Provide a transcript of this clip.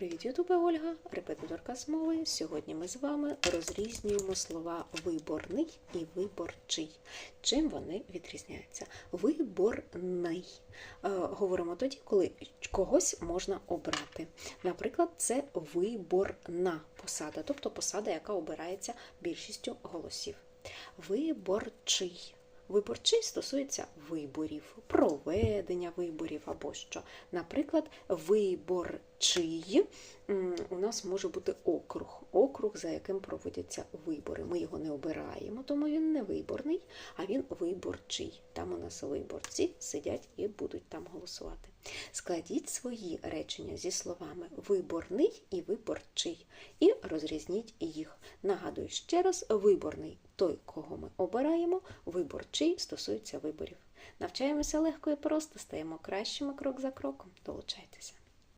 Привіт, Ютубе Ольга, репетиторка з мови. Сьогодні ми з вами розрізнюємо слова виборний і виборчий. Чим вони відрізняються? Виборний. Е, говоримо тоді, коли когось можна обрати. Наприклад, це виборна посада, тобто посада, яка обирається більшістю голосів. Виборчий. Виборчий стосується виборів, проведення виборів або що. Наприклад, виборчий у нас може бути округ, округ, за яким проводяться вибори. Ми його не обираємо, тому він не виборний, а він виборчий. Там у нас виборці сидять і будуть там голосувати. Складіть свої речення зі словами виборний і виборчий і розрізніть їх. Нагадую ще раз, виборний той, кого ми обираємо, виборчий стосується виборів. Навчаємося легко і просто, стаємо кращими крок за кроком. Долучайтеся.